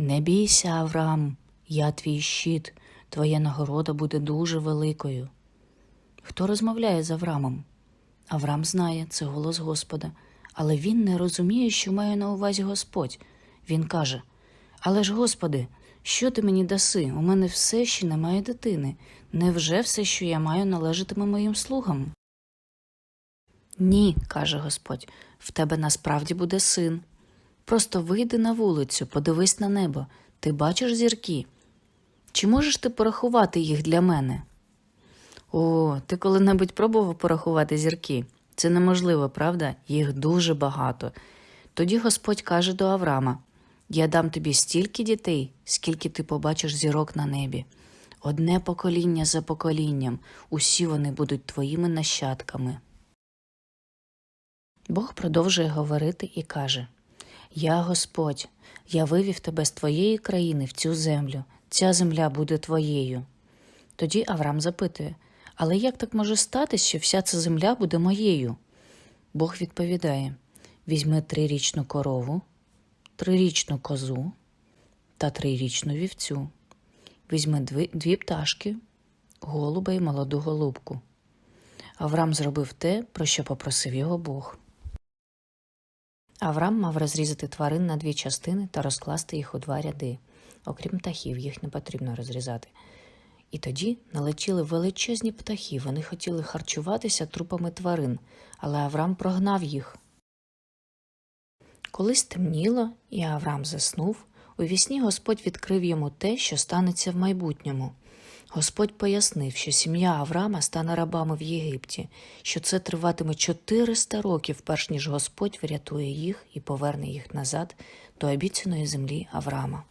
Не бійся, Авраам, я твій щит, твоя нагорода буде дуже великою. Хто розмовляє з Авраамом? Авраам знає, це голос Господа, але він не розуміє, що має на увазі Господь. Він каже: Але ж, Господи, що ти мені даси? У мене все ще немає дитини. Невже все, що я маю, належатиме моїм слугам? Ні, каже Господь, в тебе насправді буде син. Просто вийди на вулицю, подивись на небо. Ти бачиш зірки. Чи можеш ти порахувати їх для мене? О, ти коли-небудь пробував порахувати зірки? Це неможливо, правда? Їх дуже багато. Тоді Господь каже до Авраама: Я дам тобі стільки дітей, скільки ти побачиш зірок на небі. Одне покоління за поколінням, усі вони будуть твоїми нащадками. Бог продовжує говорити і каже: Я Господь, я вивів тебе з твоєї країни в цю землю, ця земля буде твоєю. Тоді Авраам запитує: Але як так може статись, що вся ця земля буде моєю? Бог відповідає: Візьми трирічну корову, трирічну козу та трирічну вівцю. Візьми дві, дві пташки, голуба і молоду голубку. Авраам зробив те, про що попросив його Бог. Авраам мав розрізати тварин на дві частини та розкласти їх у два ряди. Окрім птахів, їх не потрібно розрізати. І тоді налетіли величезні птахи. Вони хотіли харчуватися трупами тварин, але Авраам прогнав їх. Коли стемніло, і Авраам заснув, у вісні Господь відкрив йому те, що станеться в майбутньому. Господь пояснив, що сім'я Авраама стане рабами в Єгипті, що це триватиме 400 років, перш ніж Господь врятує їх і поверне їх назад до обіцяної землі Авраама.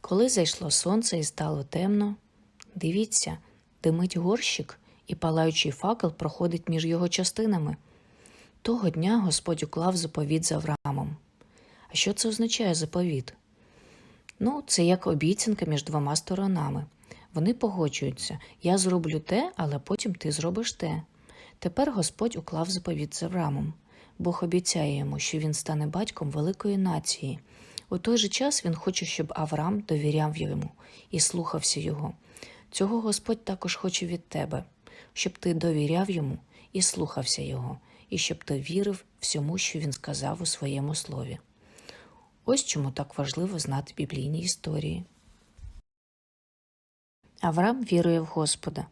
Коли зайшло сонце і стало темно, дивіться, димить горщик, і палаючий факел проходить між його частинами. Того дня Господь уклав заповіт з Авраамом. А що це означає заповіт? Ну, це як обіцянка між двома сторонами. Вони погоджуються я зроблю те, але потім ти зробиш те. Тепер Господь уклав заповіт з Авраамом. Бог обіцяє йому, що він стане батьком великої нації. У той же час він хоче, щоб Авраам довіряв йому і слухався його. Цього Господь також хоче від тебе, щоб ти довіряв йому і слухався його, і щоб ти вірив всьому, що він сказав у своєму слові. Ось чому так важливо знати біблійні історії. Авраам вірує в Господа.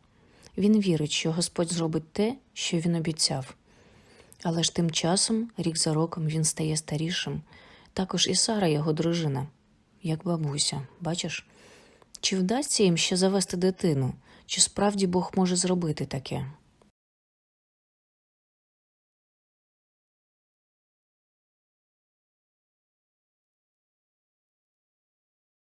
Він вірить, що Господь зробить те, що він обіцяв. Але ж тим часом, рік за роком, він стає старішим. Також і Сара, його дружина, як бабуся, бачиш? Чи вдасться їм ще завести дитину? Чи справді Бог може зробити таке?